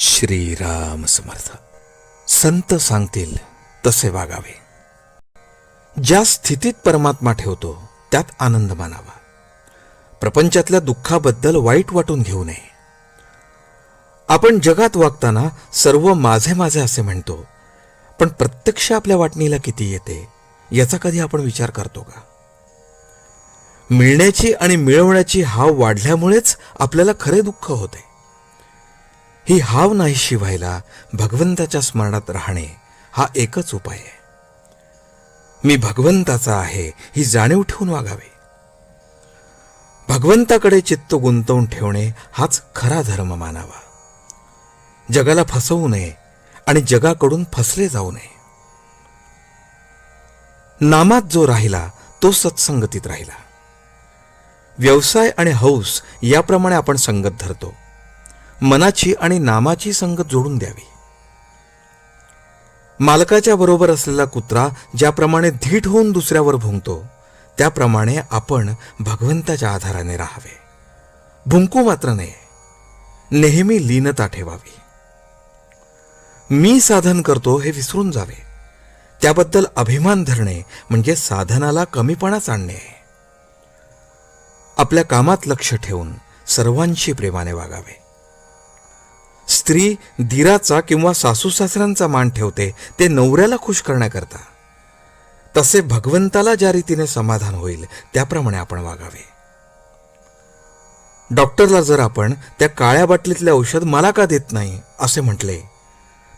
श्रीराम समर्थ. संत सांगतील तसे वागावे. ज्या स्थितीत परमात्मा ठेवतो त्यात आनंद मानावा. प्रपंचातल्या दुःखाबद्दल वाईट वाटून घेऊ नये. आपण जगात वागताना सर्व माझे माझे असे म्हणतो पण प्रत्यक्ष आपल्या वाटणीला किती येते याचा कधी आपण विचार करतो का? मिळण्याची आणि मिळवण्याची हाव वाढल्यामुळेच आपल्याला खरे दुःख होते. ही हाव नाहीशी व्हायला भगवंताच्या स्मरणात राहणे हा एकच उपाय आहे. मी भगवंताचा आहे ही जाणीव ठेवून वागावे. भगवंताकडे चित्त गुंतवून ठेवणे हाच खरा धर्म मानावा. जगाला फसवू नये आणि जगाकडून फसले जाऊ नये. नामात जो राहिला तो सत्संगतीत राहिला. व्यवसाय आणि हौस याप्रमाणे आपण संगत धरतो. मनाची आणि नामाची संगत जोडून द्यावी. मालकाच्या बरोबर असलेला कुत्रा ज्याप्रमाणे धीट होऊन दुसऱ्यावर भुंकतो त्याप्रमाणे आपण भगवंताच्या आधाराने राहावे. भुंकू मात्र नये. नेहमी लीनता ठेवावी. मी साधन करतो हे विसरून जावे. त्याबद्दल अभिमान धरणे म्हणजे साधनाला कमीपणाच आणणे. आहे आपल्या कामात लक्ष ठेवून सर्वांशी प्रेमाने वागावे. स्त्री धीराचा किंवा सासू सासऱ्यांचा मान ठेवते ते नवऱ्याला खुश करण्याकरता. तसे भगवंताला ज्या रीतीने समाधान होईल त्याप्रमाणे आपण वागावे. डॉक्टरला जर आपण त्या काळ्या बाटलीतले औषध मला का देत नाही असे म्हटले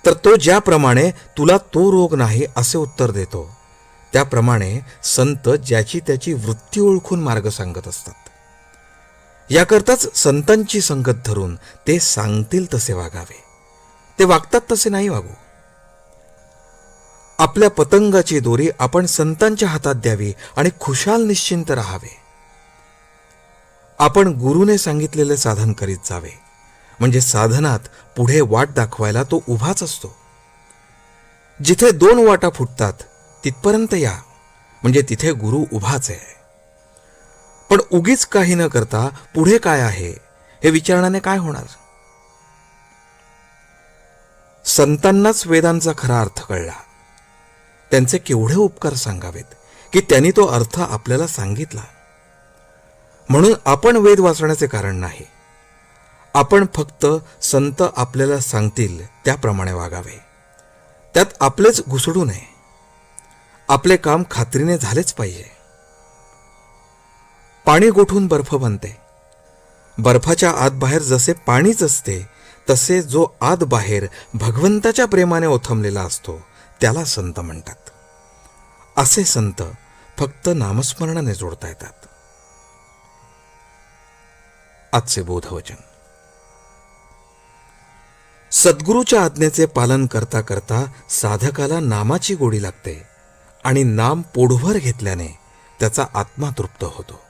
तर तो ज्याप्रमाणे तुला तो रोग नाही असे उत्तर देतो. त्याप्रमाणे संत ज्याची त्याची वृत्ती ओळखून मार्ग सांगत असतात. याकरताच संतांची संगत धरून ते सांगतील तसे वागावे. ते वागतात तसे नाही वागू. आपल्या पतंगाची दोरी आपण संतांच्या हातात द्यावी आणि खुशाल निश्चिंत राहावे. आपण गुरुने सांगितलेले साधन करीत जावे. म्हणजे साधनात पुढे वाट दाखवायला तो उभाच असतो. जिथे दोन वाटा फुटतात तिथपर्यंत या. म्हणजे तिथे गुरु उभाच आहे. पण उगीच काही न करता पुढे काय आहे? हे विचारण्याने काय होणार? संतांनाच वेदांचा खरा अर्थ कळला. त्यांचे केवढे उपकार सांगावेत की त्यांनी तो अर्थ आपल्याला सांगितला. म्हणून आपण वेद वाचण्याचे कारण नाही. आपण फक्त संत आपल्याला सांगतील त्याप्रमाणे वागावे. त्यात आपलेच घुसडू नये. आपले काम खात्रीने झालेच पाहिजे. पाणी गोठून बर्फ बनते. बर्फाच्या आत बाहेर जसे पाणीच असते तसे जो आत बाहेर भगवंताच्या प्रेमाने ओथंबलेला असतो त्याला संत म्हणतात. असे संत फक्त नामस्मरणाने जोडता येतात. आजचे बोधवचन. सद्गुरूच्या आज्ञेचे पालन करता करता साधकाला नामाची गोडी लागते आणि नाम पोढभर घेतल्याने त्याचा आत्मा तृप्त होतो.